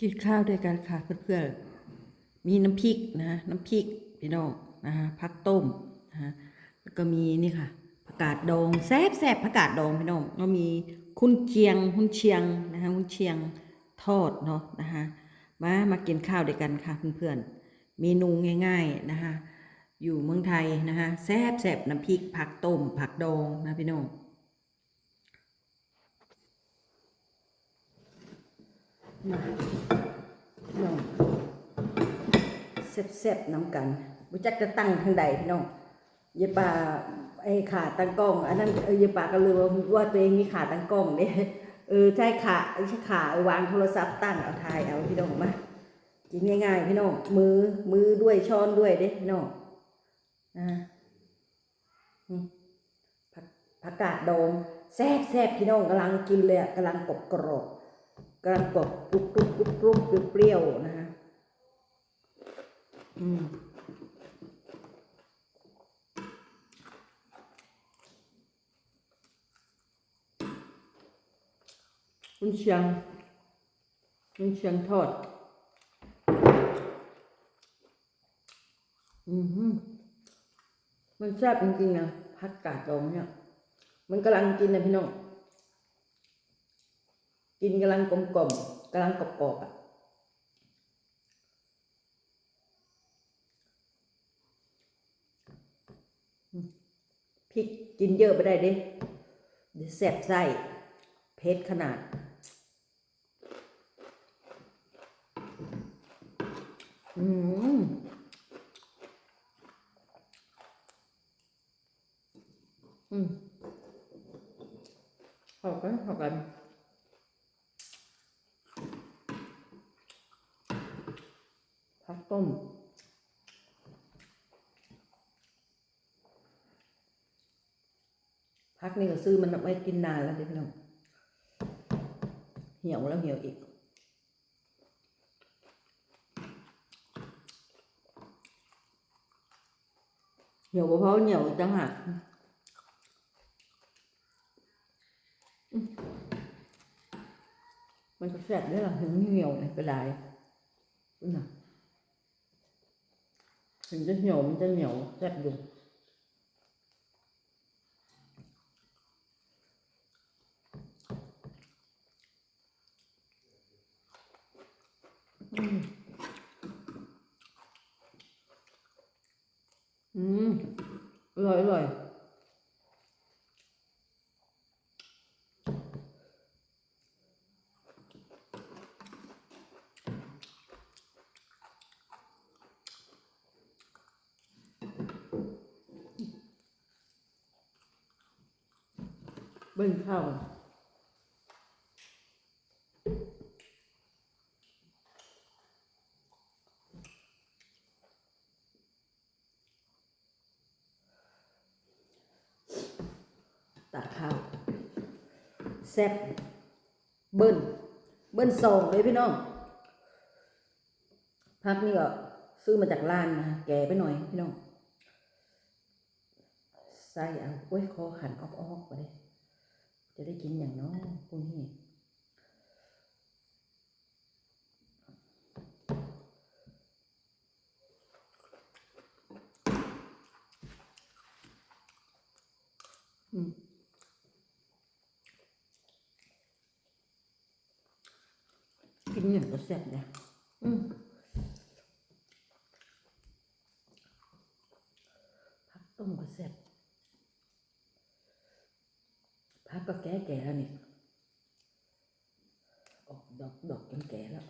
กินข้าวด้วยกันค่ะเพื่อนๆ มีน้ำพริกนะฮะน้ำพริกพี่น้องนะฮะผักต้มนะฮะแล้วก็มีนี่ค่ะผักกาดดองแซ่บแซ่บผักกาดดองพี่น้องก็มีคุณเชียงคุณเชียงนะฮะคุณเชียงทอดเนาะนะฮะมามากินข้าวด้วยกันค่ะเพื่อนๆเมนูง่าย ๆนะคะอยู่เมืองไทยนะคะแซ่บแซ่บน้ำพริกผักต้มผักดองนะพี่น้อง มาพี่น้องเซ็บๆน้ำกันบุจักจะตั้งทางใดพี่น้องเยปาไอ้ขาตั้งกล้อง อันนั้นเออยปาก็เลยว่าว่าตัวเองมีขาตั้งกล้องเนี่ยเออใช่ขาใช่ขาวางโทรศัพท์ตั้งเอาถ่ายเอาพี่น้องมากินง่ายๆพี่น้องมือมือด้วยช้อนด้วยเด้พี่น้องนะอืมผักผักกาดดองแซ่บแซ่บพี่น้องกำลังกินเลยอะกำลังกรอบกรอบ กำลังกรอบกรุบกรุบกรุบกรุบเปรี้ยวๆนะฮะอืมคุณเชียงคุณเชียงทอด อืมมันแซ่บจริงๆนะพักกาดดองเนี่ย มันกำลังกินนะพี่น้อง กินกำลังกลมกล่อมๆกำลังกรอบๆอะพริกกินเยอะไปได้เด้เดี๋ยวแสบไส้เผ็ดขนาด อืมอืมเข้ากันเข้ากักต้มพักนี่ก็ซื้อมันไว้กินนานแล้วเด็พี่น้องเหี่ยวแล้วเหี่ยวอีกเหี่ยวเพราะเหี่ยวอีกต่างหากมันก็แซ่บด้วหรอถึงเหี่ยวเนี่ยก็ได้น่ะ ถึงจะเหี่ยวมันจะเหนียวแซ่ บอยู่อืมอืมอร่อยอร่อยเบิ้งข้าวตักข้าวแซ่บเบิ้ลเบิ้ลสองเลยพี่น้องพักนี่ก็ซื้อมาจากร้านนะแก่ไปหน่อยพี่น้องใส่เอาโอ้ยคอขันออกๆไปเลย จะได้กินอย่างน้อยพวกนี้อืมกินอย่างก็แซ่บเนี่ยอืมผักต้มก็แซ่บ ก็แก่แก่แล้วนี่ออกดอกดอกแก่แล้ว